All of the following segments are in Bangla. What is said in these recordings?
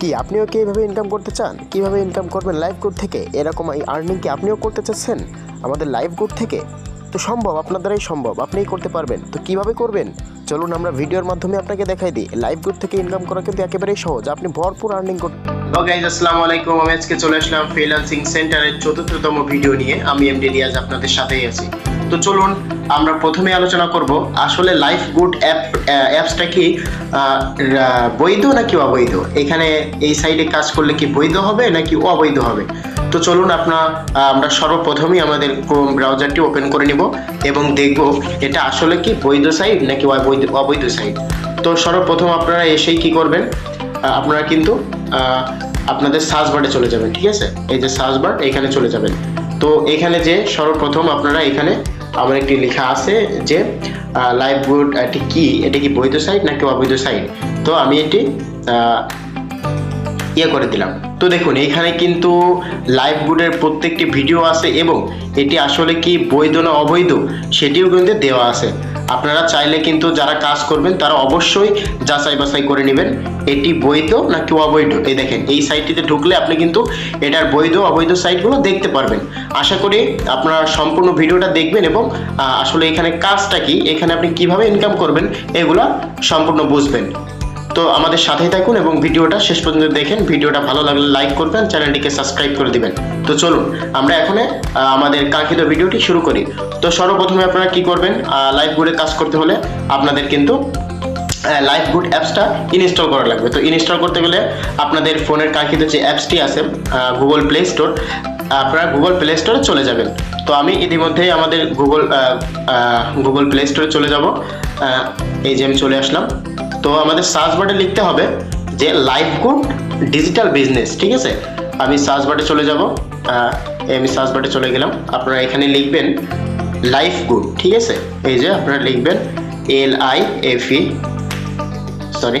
কি আপনিও কি এইভাবে ইনকাম করতে চান? কীভাবে ইনকাম করবেন লাইভ গুড থেকে? এরকম এই আর্নিং কি আপনিও করতে চাচ্ছেন? আমাদের লাইভ গুড থেকে? তো সম্ভব আপনার দ্বারাই সম্ভব, আপনিই করতে পারবেন। তো কীভাবে করবেন? চলুন আমরা ভিডিওর মাধ্যমে আপনাকে দেখাই দিই। লাইভ গুড থেকে ইনকাম করা কিন্তু একেবারেই সহজ। আপনি ভরপুর আর্নিং করতে হ্যালো গাইজ আসসালামু আলাইকুম। আমি আজকে চলে আসলাম ফ্রিল্যান্সিং সেন্টারের চতুর্থতম ভিডিও নিয়ে। আমি এমডি রিয়াজ আপনাদের সাথেই আছি। তো চলুন আমরা প্রথমে আলোচনা করব, আসলে লাইফ গুড অ্যাপ অ্যাপসটা কি বৈধ নাকি অবৈধ? এখানে এই সাইডে কাজ করলে কি বৈধ হবে নাকি অবৈধ হবে? তো চলুন আপনার আমরা সর্বপ্রথমেই আমাদের ক্রোম ব্রাউজারটি ওপেন করে নিব এবং দেখব এটা আসলে কি বৈধ সাইট নাকি অবৈধ অবৈধ সাইট তো সর্বপ্রথম আপনারা এসেই কি করবেন আপনারা কিন্তু আপনাদের সার্চ চলে যাবেন, ঠিক আছে? এই যে সার্চ এখানে চলে যাবেন। তো এখানে যে সর্বপ্রথম আপনারা এখানে আমার একটি লেখা আছে যে লাইভ বোর্ড এটি কি? এটা কি বৈধ সাইট নাকি অবৈধ সাইট? তো আমি এটি ইয়ে করে দিলাম। তো দেখুন, এখানে কিন্তু লাইভ বোর্ডের প্রত্যেকটি ভিডিও আছে এবং এটি আসলে কি বৈধ না অবৈধ, সেটিও কিন্তু দেওয়া আছে। আপনারা চাইলে কিন্তু যারা কাজ করবেন, তারা অবশ্যই যাচাই বাছাই করে নেবেন। এটি বৈধ নাকি অবৈধ? এই দেখেন, এই সাইটটিতে ঢুকলে আপনি কিন্তু এটার বৈধ, অবৈধ সাইটগুলো দেখতে পারবেন। আশা করি আপনারা সম্পূর্ণ ভিডিওটা দেখবেন এবং আসলে এখানে কাজটা কি, এখানে আপনি কীভাবে ইনকাম করবেন, এগুলা সম্পূর্ণ বুঝবেন। তো আমাদের সাথেই থাকুন এবং ভিডিওটা শেষ পর্যন্ত দেখেন। ভিডিওটা ভালো লাগলে লাইক করবেন, চ্যানেলটিকে সাবস্ক্রাইব করে দিবেন। তো চলুন, আমরা এখন আমাদের কাঙ্ক্ষিত ভিডিওটি শুরু করি। তো সর্বপ্রথমে আপনারা কি করবেন? লাইভ গুডে কাজ করতে হলে আপনাদের কিন্তু লাইভ গুড অ্যাপসটা ইনস্টল করা লাগবে। তো ইনস্টল করতে গেলে আপনাদের ফোনের কাঙ্ক্ষিত যে অ্যাপসটি আছে গুগল প্লে স্টোর আপনারা গুগল প্লে স্টোরে চলে যাবেন। তো আমি ইতিমধ্যেই আমাদের গুগল গুগল প্লে স্টোরে চলে যাব। এই যে আমি চলে আসলাম। তো আমাদের সার্চ বারে লিখতে হবে যে লাইফ গুড ডিজিটাল বিজনেস ঠিক আছে? আমি সার্চ বারে চলে যাব আমি সার্চ বারে চলে গেলাম। আপনারা এখানে লিখবেন লাইফ গুড ঠিক আছে? এই যে আপনারা লিখবেন L I F E sorry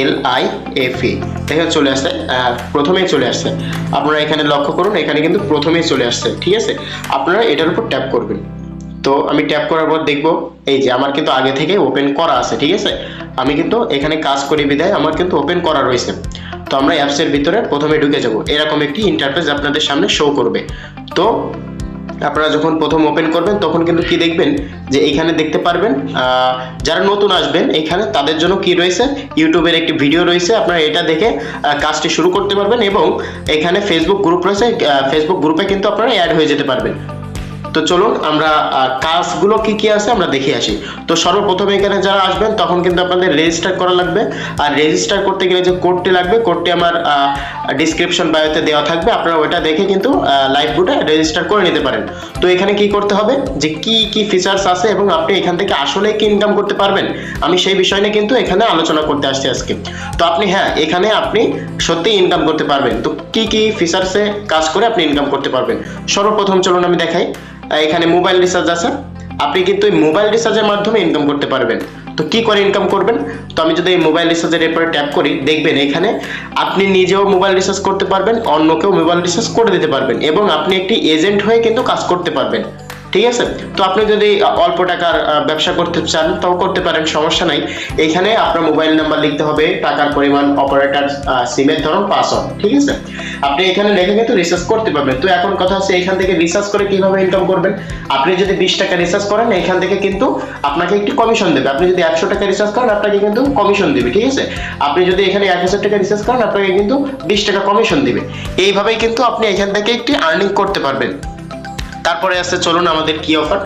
L I F E এখানে চলে আসছে প্রথমেই চলে আসছে। আপনারা এখানে লক্ষ্য করুন, এখানে কিন্তু প্রথমেই চলে আসছে, ঠিক আছে? আপনারা এটার উপর ট্যাপ করবেন। তো আমি ট্যাপ করার পর দেখব, এই যে আমার কিন্তু আগে থেকে ওপেন করা আছে, ঠিক আছে? আমি কিন্তু এখানে কাজ করি বিদায়, আমার কিন্তু ওপেন করা রয়েছে। তো আমরা অ্যাপসের ভিতরে প্রথমে ঢুকে যাব। এরকম একটি ইন্টারফেস আপনাদের সামনে শো করবে। তো আপনারা যখন প্রথম ওপেন করবেন, তখন কিন্তু কি দেখবেন? যে এখানে দেখতে পারবেন যারা নতুন আসবেন, এখানে তাদের জন্য কি রয়েছে? ইউটিউবের একটি ভিডিও রয়েছে, আপনারা এটা দেখে কাজটি শুরু করতে পারবেন এবং এখানে ফেসবুক গ্রুপ রয়েছে ফেসবুক গ্রুপে কিন্তু আপনারা অ্যাড হয়ে যেতে পারবেন। তো চলুন আমরা কাজগুলো কি কি আছে আমরা দেখে আসি। তো সর্বপ্রথম এখানে যারা আসবেন, তখন কিন্তু আপনাদের রেজিস্টার করা লাগবে। আর রেজিস্টার করতে গেলে যে কোডটি লাগবে কোডটি আমার ডিসক্রিপশন বায়োতে দেওয়া থাকবে। আপনারা ওইটা দেখে কিন্তু লাইভ বুটে রেজিস্টার করে নিতে পারেন। তো এখানে কি করতে হবে? যে কি কি ফিচার্স আছে এবং আপনি এখান থেকে আসলে কি ইনকাম করতে পারবেন? আমি সেই বিষয় নিয়ে কিন্তু এখানে আলোচনা করতে আসছি আজকে। তো আপনি হ্যাঁ এখানে আপনি সত্যিই ইনকাম করতে পারবেন। তো কি কি ফিচার্সে কাজ করে আপনি ইনকাম করতে পারবেন? সর্বপ্রথম চলুন আমি দেখাই। এখানে মোবাইল রিচার্জ আছে। আপনি কিন্তু এই মোবাইল রিচার্জের মাধ্যমে ইনকাম করতে পারবেন। তো কি করে ইনকাম করবেন? তো আমি যদি এই মোবাইল রিচার্জের এরপরে ট্যাপ করি, দেখবেন এখানে আপনি নিজেও মোবাইল রিচার্জ করতে পারবেন, অন্যকেও মোবাইল রিচার্জ করে দিতে পারবেন এবং আপনি একটি এজেন্ট হয়ে কিন্তু কাজ করতে পারবেন। ঠিক আছে? তো আপনি যদি অল্প টাকার ব্যবসা করতে চান, তাও করতে পারেন, সমস্যা নাই। এখানে আপনার মোবাইল নাম্বার লিখতে হবে, টাকার পরিমাণ, অপারেটর সিমের ধরন, পাসওয়ার্ড, ঠিক আছে? আপনি এখানে লিখে কিন্তু রিসার্চ করতে পারবেন। তো এখন কথা হচ্ছে, এখান থেকে রিসার্চ করে কীভাবে ইনকাম করবেন? আপনি যদি বিশ টাকা রিসার্চ করেন, এখান থেকে কিন্তু আপনাকে একটি কমিশন দেবে। আপনি যদি একশো টাকা রিসার্চ করেন, আপনাকে কিন্তু কমিশন দেবে, ঠিক আছে? আপনি যদি এখানে এক হাজার টাকা রিসার্চ করেন, আপনাকে কিন্তু বিশ টাকা কমিশন দিবে। এইভাবেই কিন্তু আপনি এখান থেকে একটি আর্নিং করতে পারবেন। তারপরে আছে, চলুন আমাদের কি অফার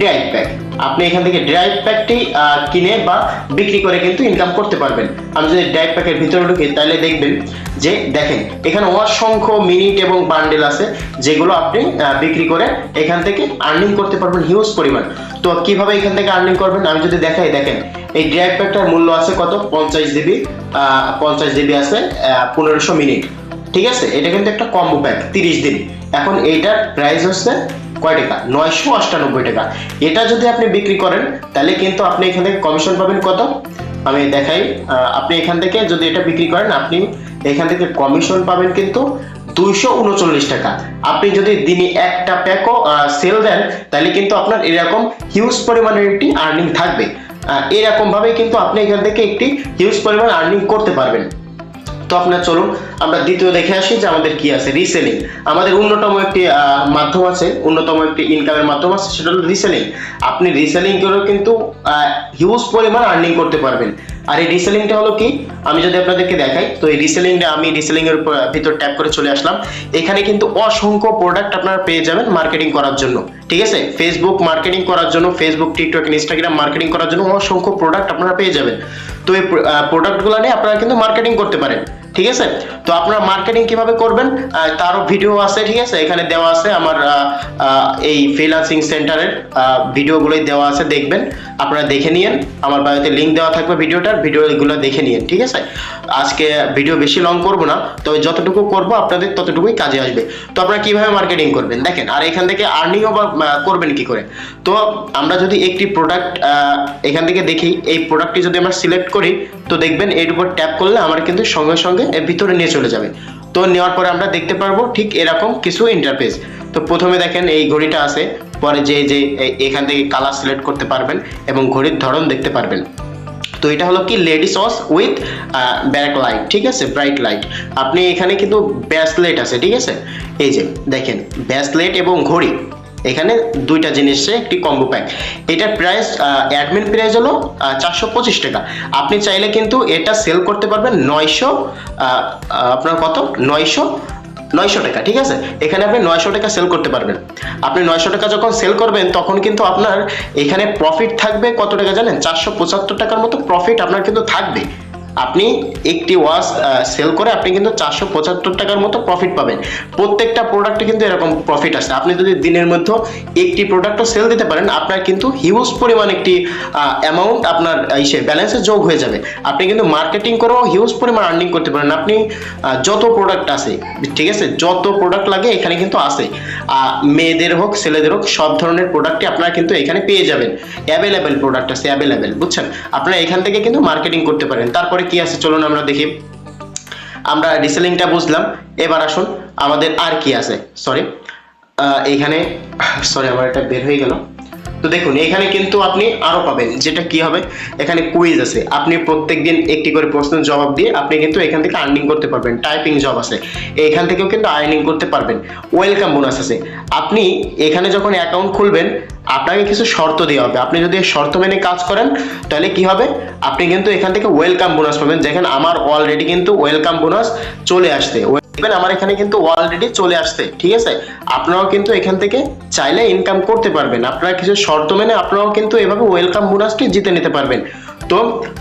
ড্রাইভ প্যাক আপনি এখান থেকে ড্রাইভ প্যাকটি কিনে বা বিক্রি করে কিন্তু ইনকাম করতে পারবেন। আমি যদি ড্রাইভ প্যাকের ভিতরে ঢুকি, তাহলে দেখবেন যে, দেখেন, এখানে অসংখ্য মিনিট এবং বান্ডেল আছে, যেগুলো আপনি বিক্রি করে এখান থেকে আর্নিং করতে পারবেন হিউজ পরিমাণ। তো কীভাবে এখান থেকে আর্নিং করবেন? আমি যদি দেখাই, দেখেন, এই ড্রাইভ প্যাকটার মূল্য আছে কত? পঞ্চাশ জিবি পঞ্চাশ জিবি আছে পনেরোশো মিনিট। ঠিক আছে? এটা কিন্তু একটা কম্বো প্যাক তিরিশ দিন। এখন এইটার প্রাইস হচ্ছে কয় টাকা? নয়শো অষ্টানব্বই টাকা। এটা যদি আপনি বিক্রি করেন তাহলে কিন্তু আপনি এখান থেকে কমিশন পাবেন কত? আমি দেখাই আপনি এখান থেকে যদি এটা বিক্রি করেন আপনি এখান থেকে কমিশন পাবেন কিন্তু দুইশো উনচল্লিশ টাকা। আপনি যদি দিনে একটা প্যাকও সেল দেন তাহলে কিন্তু আপনার এরকম হিউজ পরিমাণের একটি আর্নিং থাকবে। আহ, এরকম ভাবে কিন্তু আপনি এখান থেকে একটি হিউজ পরিমাণ আর্নিং করতে পারবেন। তো আপনার চলুন, আমরা দ্বিতীয় দেখে আসি যে আমাদের কি আছে রিসেলিং আমাদের অন্যতম একটি মাধ্যম আছে, অন্যতম একটি ইনকামের মাধ্যম আছে, সেটা হলো রিসেলিং আপনি রিসেলিং করেও কিন্তু হিউজ পরিমাণ আর্নিং করতে পারবেন। আর এই রিসেলিংটা হলো কি? আমি যদি আপনাদেরকে দেখাই, তো এই রিসেলিংটা আমি রিসেলিং এর উপর- ভিতর ট্যাপ করে চলে আসলাম। এখানে কিন্তু অসংখ্য প্রোডাক্ট আপনারা পেয়ে যাবেন মার্কেটিং করার জন্য। ঠিক আছে? ফেসবুক মার্কেটিং করার জন্য ফেসবুক টিকটক ইনস্টাগ্রাম মার্কেটিং করার জন্য অসংখ্য প্রোডাক্ট আপনারা পেয়ে যাবেন। তো এই প্রোডাক্টগুলো নিয়ে আপনারা কিন্তু মার্কেটিং করতে পারেন। ঠিক আছে? তো আপনারা মার্কেটিং কীভাবে করবেন? তারও ভিডিও আছে, ঠিক আছে? এখানে দেওয়া আছে আমার এই ফ্রিল্যান্সিং সেন্টারের ভিডিওগুলোই দেওয়া আছে, দেখবেন। আপনারা দেখে নিন আমার বাড়িতে লিঙ্ক দেওয়া থাকবে ভিডিওটার ভিডিওগুলো দেখে নিন ঠিক আছে? আজকে ভিডিও বেশি লং করব না, তবে যতটুকু করব, আপনাদের ততটুকুই কাজে আসবে। তো আপনারা কীভাবে মার্কেটিং করবেন? দেখেন, আর এখান থেকে আর্নিংও করবেন কি করে? তো আমরা যদি একটি প্রোডাক্ট এখান থেকে দেখি, এই প্রোডাক্টটি যদি আমরা সিলেক্ট করি তো দেখবেন এর উপর ট্যাপ করলে আমার কিন্তু সঙ্গে সঙ্গে এর ভিতরে নিয়ে চলে যাবে। তো নেওয়ার পরে আমরা দেখতে পারব ঠিক এরকম কিছু ইন্টারফেস তো প্রথমে দেখেন এই ঘড়িটা আছে, পরে যে যে এখান থেকে কালার সিলেক্ট করতে পারবেন এবং ঘড়ির ধরন দেখতে পারবেন। তো এটা হলো কি lady sauce with back light ঠিক আছে? ব্রাইট লাইট আপনি এখানে কিন্তু ব্যাসলেট আছে, ঠিক আছে? এই যে, দেখেন ব্যাসলেট এবং ঘড়ি। এখানে দুইটা জিনিসে একটি কম্বো প্যাক এটার প্রাইস অ্যাডমিন প্রাইস হলো চারশো পঁচিশ টাকা। আপনি চাইলে কিন্তু এটা সেল করতে পারবেন নয়শো আপনার কত? নয়শো নয়শো টাকা, ঠিক আছে? এখানে আপনি নয়শো টাকা সেল করতে পারবেন। আপনি নয়শো টাকা যখন সেল করবেন, তখন কিন্তু আপনার এখানে প্রফিট থাকবে কত টাকা জানেন? চারশো পঁচাত্তর টাকার মতো প্রফিট আপনার কিন্তু থাকবে। আপনি একটি ওয়াচ সেল করে আপনি কিন্তু চারশো পঁচাত্তর টাকার মতো প্রফিট পাবেন। প্রত্যেকটা প্রোডাক্টে কিন্তু এরকম প্রফিট আছে। আপনি যদি দিনের মধ্যে একটি প্রোডাক্টও সেল দিতে পারেন আপনার কিন্তু হিউজ পরিমাণ একটি অ্যামাউন্ট আপনার ইসে ব্যালেন্সে যোগ হয়ে যাবে। আপনি কিন্তু মার্কেটিং করেও হিউজ পরিমাণ আর্নিং করতে পারেন। আপনি যত প্রোডাক্ট আছে ঠিক আছে? যত প্রোডাক্ট লাগে এখানে কিন্তু আহ, মেয়েদের হোক ছেলেদের হোক সব ধরনের প্রোডাক্টই আপনারা কিন্তু এখানে পেয়ে যাবেন। অ্যাভেলেবেল প্রোডাক্ট আছে অ্যাভেলেবেল বুঝছেন? আপনারা এখান থেকে কিন্তু মার্কেটিং করতে পারেন। তারপরে কি আছে, চলুন আমরা দেখি। আমরা রিসেলিংটা বুঝলাম। এবার আসুন, আমাদের আর কি আছে। সরি এইখানে সরি আমার এটা বের হয়ে গেল। তো দেখুন, এখানে কিন্তু আপনি আরও পাবেন। যেটা কি হবে? এখানে কুইজ আছে। আপনি প্রত্যেকদিন একটি করে প্রশ্নের জবাব দিয়ে আপনি কিন্তু এখান থেকে আর্নিং করতে পারবেন। টাইপিং জব আছে। এখান থেকেও কিন্তু আর্নিং করতে পারবেন। ওয়েলকাম বোনাস আছে। আপনি এখানে যখন অ্যাকাউন্ট খুলবেন, আপনাকে কিছু শর্ত দেওয়া হবে। আপনি যদি শর্ত মেনে কাজ করেন, তাহলে কি হবে? আপনি কিন্তু এখান থেকে ওয়েলকাম বোনাস পাবেন। যেখানে আমার অলরেডি কিন্তু ওয়েলকাম বোনাস চলে আসছে। দেখবেন আমার এখানে কিন্তু অলরেডি চলে আসছে, ঠিক আছে? আপনারাও কিন্তু এখান থেকে চাইলে ইনকাম করতে পারবেন। আপনারা কিছু শর্ত মেনে আপনারাও কিন্তু এভাবে ওয়েলকাম বোনাসটি জিতে নিতে পারবেন। তো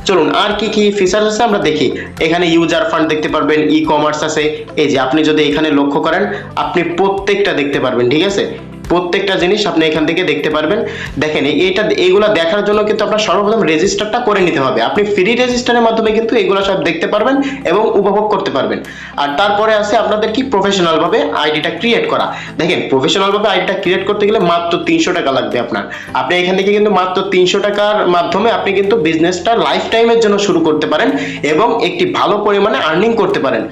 চলুন, আর কি কি ফিচার আছে আমরা দেখি। এখানে ইউজার ফান্ড দেখতে পারবেন ই কমার্স আছে। এই যে আপনি যদি এখানে লক্ষ্য করেন, আপনি প্রত্যেকটা দেখতে পারবেন, ঠিক আছে? প্রত্যেকটা জিনিস আপনি এখান থেকে দেখতে পারবেন। দেখেন এইটা এইগুলা দেখার জন্য কিন্তু আপনার সর্বপ্রথম রেজিস্টারটা করে নিতে হবে। আপনি ফ্রি রেজিস্টারের মাধ্যমে কিন্তু এগুলো সব দেখতে পারবেন এবং উপভোগ করতে পারবেন। আর তারপরে আছে আপনাদের কি প্রফেশনাল ভাবে আইডিটা ক্রিয়েট করা। দেখেন প্রফেশনাল ভাবে আইডিটা ক্রিয়েট করতে গেলে মাত্র তিনশো টাকা লাগবে আপনার। আপনি এখান থেকে কিন্তু মাত্র তিনশো টাকার মাধ্যমে আপনি কিন্তু বিজনেসটা লাইফ টাইমের জন্য শুরু করতে পারেন এবং একটি ভালো পরিমাণে আর্নিং করতে পারেন।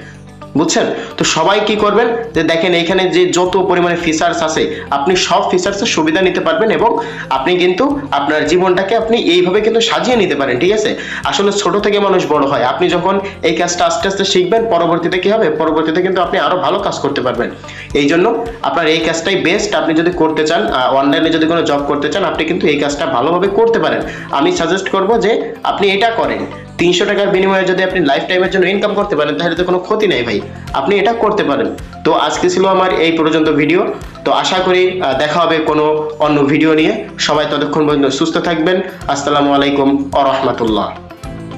বুঝছেন? তো সবাই কি করবেন? যে দেখেন এখানে যে যত পরিমাণে ফিচার্স আছে, আপনি সব ফিচার্সের সুবিধা নিতে পারবেন এবং আপনি কিন্তু আপনার জীবনটাকে আপনি এইভাবে কিন্তু সাজিয়ে নিতে পারেন, ঠিক আছে? আসলে ছোট থেকে মানুষ বড় হয়। আপনি যখন এই কাজটা আস্তে আস্তে শিখবেন, পরবর্তীতে কি হবে? পরবর্তীতে কিন্তু আপনি আরও ভালো কাজ করতে পারবেন। এই জন্য আপনার এই কাজটাই বেস্ট আপনি যদি করতে চান অনলাইনে যদি কোনো জব করতে চান, আপনি কিন্তু এই কাজটা ভালোভাবে করতে পারেন। আমি সাজেস্ট করব যে আপনি এটা করেন। তিনশো টাকার বিনিময়ে যদি আপনি লাইফ টাইমের জন্য ইনকাম করতে পারেন, তাহলে তো কোনো ক্ষতি নাই ভাই। আপনি এটা করতে পারেন। তো আজকে ছিল আমার এই পর্যন্ত ভিডিও তো আশা করি দেখা হবে কোনো অন্য ভিডিও নিয়ে। সবাই ততক্ষণ পর্যন্ত সুস্থ থাকবেন। আসসালামু আলাইকুম আ রহমতুল্লাহ।